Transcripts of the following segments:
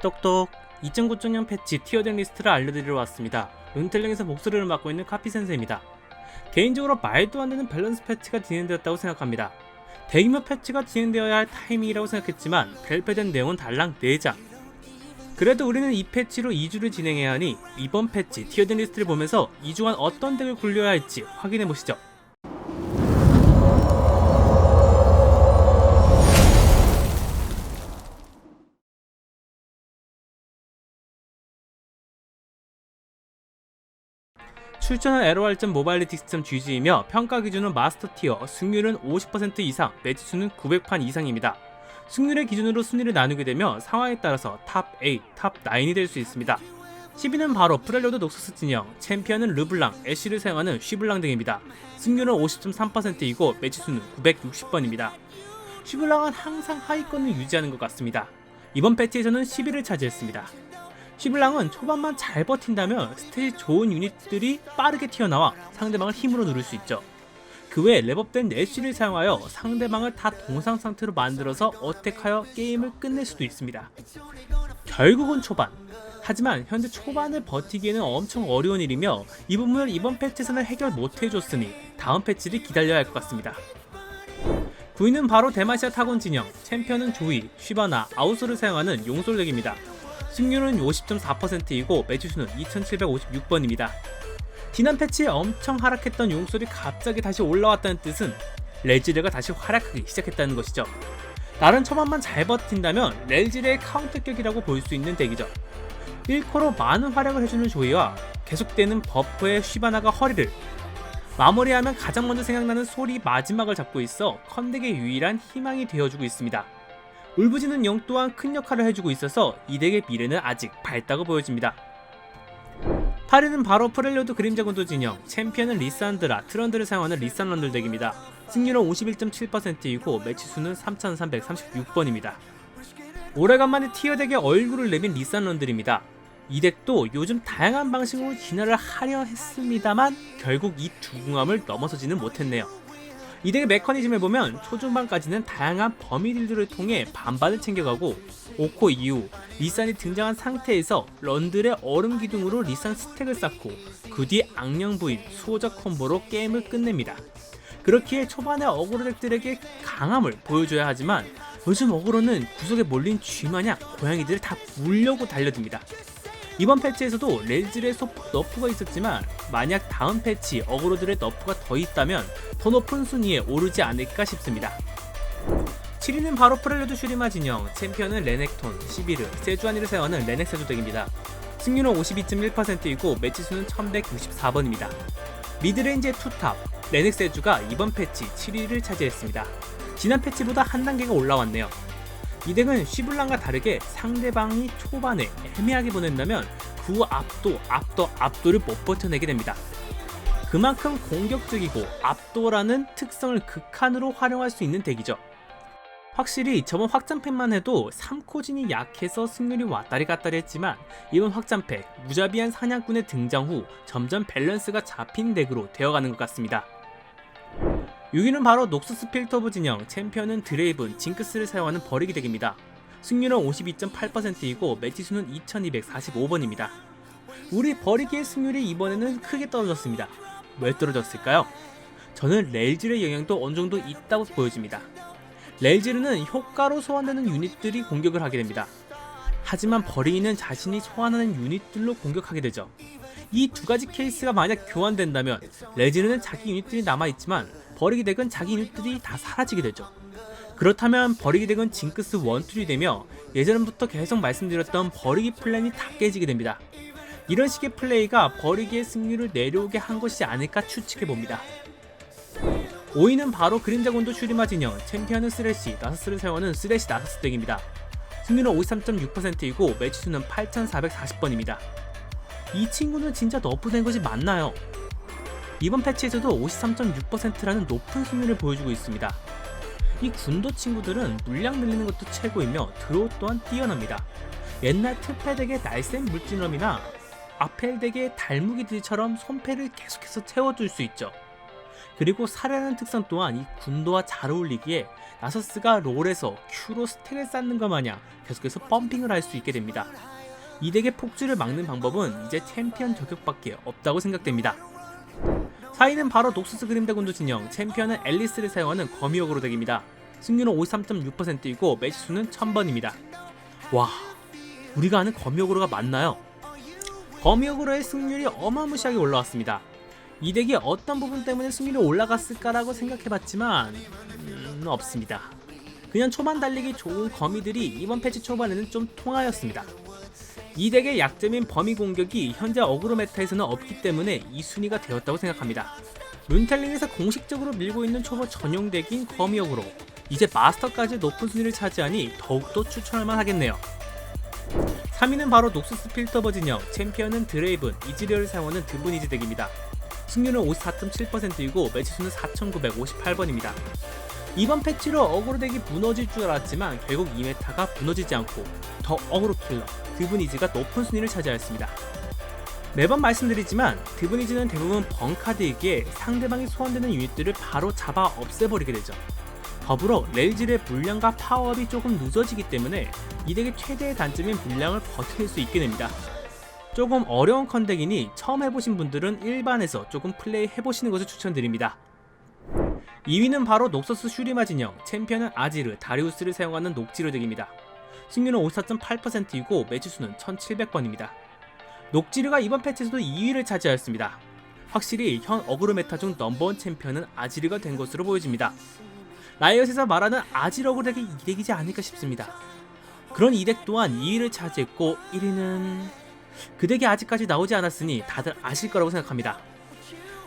똑똑 2009년 패치 티어된 리스트를 알려드리러 왔습니다. 룬텔링에서 목소리를 맡고 있는 카피 센세입니다. 개인적으로 말도 안 되는 밸런스 패치가 진행되었다고 생각합니다. 대규모 패치가 진행되어야 할 타이밍이라고 생각했지만 발표된 내용은 달랑 4장. 그래도 우리는 이 패치로 2주를 진행해야 하니 이번 패치 티어된 리스트를 보면서 2주간 어떤 덱을 굴려야 할지 확인해 보시죠. 출전은 에로알점 모바일리티 시스템 GG이며 평가 기준은 마스터 티어, 승률은 50% 이상, 매치 수는 900판 이상입니다. 승률의 기준으로 순위를 나누게 되면 상황에 따라서 탑 8, 탑 9이 될 수 있습니다. 10위는 바로 프렐로드 녹서스 진영, 챔피언은 르블랑, 애쉬를 사용하는 쉬블랑 등입니다. 승률은 50.3%이고 매치 수는 960번입니다. 쉬블랑은 항상 하위권을 유지하는 것 같습니다. 이번 패치에서는 10위를 차지했습니다. 쉬블랑은 초반만 잘 버틴다면 스탯이 좋은 유닛들이 빠르게 튀어나와 상대방을 힘으로 누를 수 있죠. 그외 랩업된 애쉬를 사용하여 상대방을 다 동상 상태로 만들어서 어택하여 게임을 끝낼 수도 있습니다. 결국은 초반. 하지만 현재 초반을 버티기에는 엄청 어려운 일이며 이 부분을 이번 패치에서는 해결 못 해줬으니 다음 패치를 기다려야 할 것 같습니다. 9위는 바로 대마시아 타곤 진영, 챔피언은 조이, 쉬바나, 아우소를 사용하는 용솔렉입니다. 승률은 50.4%이고 매주수는 2756번입니다. 지난 패치에 엄청 하락했던 용솔이 갑자기 다시 올라왔다는 뜻은 렐지레가 다시 활약하기 시작했다는 것이죠. 나름 초반만 잘 버틴다면 렐지레의 카운터격이라고 볼 수 있는 덱이죠. 1코로 많은 활약을 해주는 조이와 계속되는 버프의 쉬바나가 허리를 마무리하면 가장 먼저 생각나는 소리 마지막을 잡고 있어 컨덱의 유일한 희망이 되어주고 있습니다. 울부짖는 영 또한 큰 역할을 해주고 있어서 이 덱의 미래는 아직 밝다고 보여집니다. 8위는 바로 프렐로드 그림자 군도 진영, 챔피언은 리산드라, 트런드를 사용하는 리산런들 덱입니다. 승률은 51.7%이고 매치 수는 3336번입니다. 오래간만에 티어 덱에 얼굴을 내민 리산런들입니다. 이 덱도 요즘 다양한 방식으로 진화를 하려 했습니다만 결국 이 두 궁함을 넘어서지는 못했네요. 이 덱의 메커니즘을 보면 초중반까지는 다양한 범위 딜들을 통해 반반을 챙겨가고 5코 이후 리산이 등장한 상태에서 런들의 얼음 기둥으로 리산 스택을 쌓고 그 뒤 악령 부인 수호자 콤보로 게임을 끝냅니다. 그렇기에 초반에 어그로 덱들에게 강함을 보여줘야 하지만 요즘 어그로는 구석에 몰린 쥐마냥 고양이들을 다 물려고 달려듭니다. 이번 패치에서도 렐즈의 소폭 너프가 있었지만 만약 다음 패치 어그로들의 너프가 더 있다면 더 높은 순위에 오르지 않을까 싶습니다. 7위는 바로 프렐루드 슈리마 진영, 챔피언은 레넥톤, 11르, 세주아니를 사용하는 레넥 세주 덱입니다. 승률은 52.1%이고 매치 수는 1164번입니다. 미드레인지의 투탑, 레넥 세주가 이번 패치 7위를 차지했습니다. 지난 패치보다 한 단계가 올라왔네요. 이 덱은 쉬블랑과 다르게 상대방이 초반에 애매하게 보낸다면 그 압도, 압도, 압도를 못 버텨내게 됩니다. 그만큼 공격적이고 압도라는 특성을 극한으로 활용할 수 있는 덱이죠. 확실히 저번 확장팩만 해도 3코진이 약해서 승률이 왔다리 갔다리 했지만 이번 확장팩 무자비한 사냥꾼의 등장 후 점점 밸런스가 잡힌 덱으로 되어가는 것 같습니다. 6위는 바로 녹스스 필터브 진영, 챔피언은 드레이븐, 징크스를 사용하는 버리기 덱입니다. 승률은 52.8%이고 매치 수는 2245번입니다. 우리 버리기의 승률이 이번에는 크게 떨어졌습니다. 왜 떨어졌을까요? 저는 레일질의 영향도 어느 정도 있다고 보여집니다. 레일질은 효과로 소환되는 유닛들이 공격을 하게 됩니다. 하지만 버리기는 자신이 소환하는 유닛들로 공격하게 되죠. 이 두 가지 케이스가 만약 교환된다면 레지르는 자기 유닛들이 남아있지만 버리기 덱은 자기 유닛들이 다 사라지게 되죠. 그렇다면 버리기 덱은 징크스 1, 2이 되며 예전부터 계속 말씀드렸던 버리기 플랜이 다 깨지게 됩니다. 이런 식의 플레이가 버리기의 승률을 내려오게 한 것이 아닐까 추측해 봅니다. 5위는 바로 그림자 곤도 슈리마 진영, 챔피언은 쓰레시, 나서스를 사용하는 쓰레시 나서스 덱입니다. 승률은 53.6%이고 매치 수는 8,440번입니다. 이 친구는 진짜 너프된 것이 맞나요? 이번 패치에서도 53.6%라는 높은 승률을 보여주고 있습니다. 이 군도 친구들은 물량 늘리는 것도 최고이며 드로우 또한 뛰어납니다. 옛날 트패덱의 날쌘 물진럼이나 아펠덱의 달무기들처럼 손패를 계속해서 채워줄 수 있죠. 그리고 살해하는 특성 또한 이 군도와 잘 어울리기에 나서스가 롤에서 Q로 스택을 쌓는 것 마냥 계속해서 펌핑을 할 수 있게 됩니다. 이 덱의 폭주를 막는 방법은 이제 챔피언 저격밖에 없다고 생각됩니다. 4위는 바로 녹수스 그림자 군도 진영, 챔피언은 앨리스를 사용하는 거미역으로 덱입니다. 승률은 53.6%이고 매치수는 1000번입니다. 와, 우리가 아는 거미역으로가 맞나요? 거미역으로의 승률이 어마무시하게 올라왔습니다. 이 덱이 어떤 부분 때문에 승률이 올라갔을까라고 생각해봤지만 음, 없습니다. 그냥 초반 달리기 좋은 거미들이 이번 패치 초반에는 좀 통하였습니다. 이 덱의 약점인 범위 공격이 현재 어그로 메타에서는 없기 때문에 이 순위가 되었다고 생각합니다. 룬텔링에서 공식적으로 밀고 있는 초보 전용 덱인 거미역으로 이제 마스터까지 높은 순위를 차지하니 더욱더 추천할 만 하겠네요. 3위는 바로 녹수스 필터버 진영, 챔피언은 드레이븐, 이즈리얼을 사용하는 드브니즈 덱입니다. 승률은 54.7%이고 매치수는 4,958번입니다. 이번 패치로 어그로 덱이 무너질 줄 알았지만 결국 이 메타가 무너지지 않고 더 어그로 킬러 드브니즈가 높은 순위를 차지하였습니다. 매번 말씀드리지만 드브니즈는 대부분 벙카드이기에 상대방이 소환되는 유닛들을 바로 잡아 없애버리게 되죠. 더불어 레일질의 물량과 파워업이 조금 늦어지기 때문에 이 덱의 최대의 단점인 물량을 버텨낼 수 있게 됩니다. 조금 어려운 컨덱이니 처음 해보신 분들은 일반에서 조금 플레이 해보시는 것을 추천드립니다. 2위는 바로 녹서스 슈리마 진영, 챔피언은 아지르, 다리우스를 사용하는 녹지르 덱입니다. 승률은 54.8%이고 매치수는 1700번입니다. 녹지르가 이번 패치에서도 2위를 차지하였습니다. 확실히 현 어그로 메타 중 넘버원 챔피언은 아지르가 된 것으로 보여집니다. 라이엇에서 말하는 아지러그 덱이 2덱이지 않을까 싶습니다. 그런 2덱 또한 2위를 차지했고 1위는 그 덱이 아직까지 나오지 않았으니 다들 아실 거라고 생각합니다.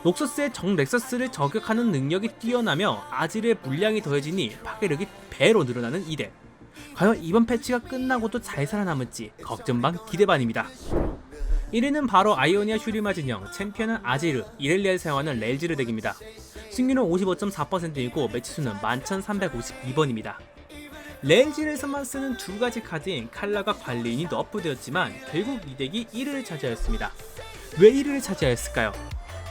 녹서스의 정 렉서스를 저격하는 능력이 뛰어나며 아질의 물량이 더해지니 파괴력이 배로 늘어나는 이 덱. 과연 이번 패치가 끝나고도 잘 살아남을지 걱정 반 기대 반입니다. 1위는 바로 아이오니아 슈리마 진영, 챔피언은 아지르, 이렐리아를 사용하는 렐지르 덱입니다. 승률은 55.4%이고 매치수는 11,352번입니다. 렐지르에서만 쓰는 두 가지 카드인 칼라가 관리인이 너프되었지만 결국 이 덱이 1위를 차지하였습니다. 왜 1위를 차지하였을까요?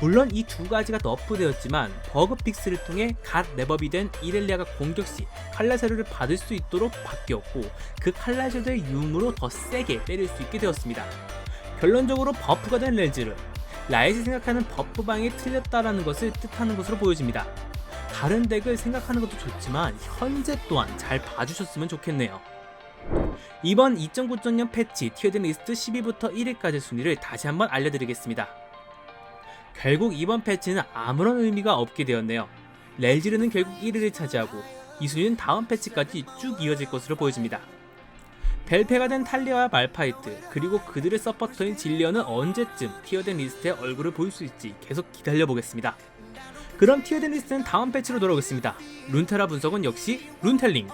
물론 이 두 가지가 너프되었지만 버그 픽스를 통해 갓 랩업이 된 이렐리아가 공격 시 칼라 세류를 받을 수 있도록 바뀌었고 그 칼라 쉐드의 유음으로 더 세게 때릴 수 있게 되었습니다. 결론적으로 버프가 된 렐즈르 라이즈 생각하는 버프 방이 틀렸다라는 것을 뜻하는 것으로 보여집니다. 다른 덱을 생각하는 것도 좋지만 현재 또한 잘 봐주셨으면 좋겠네요. 이번 2.9.0 패치 티어든 리스트 10위부터 1위까지 순위를 다시 한번 알려드리겠습니다. 결국 이번 패치는 아무런 의미가 없게 되었네요. 렐지르는 결국 1위를 차지하고 이 순위는 다음 패치까지 쭉 이어질 것으로 보여집니다. 벨페가 된 탈리아와 말파이트 그리고 그들의 서포터인 질리언은 언제쯤 티어된 리스트에 얼굴을 보일 수 있지 계속 기다려보겠습니다. 그럼 티어된 리스트는 다음 패치로 돌아오겠습니다. 룬테라 분석은 역시 룬텔링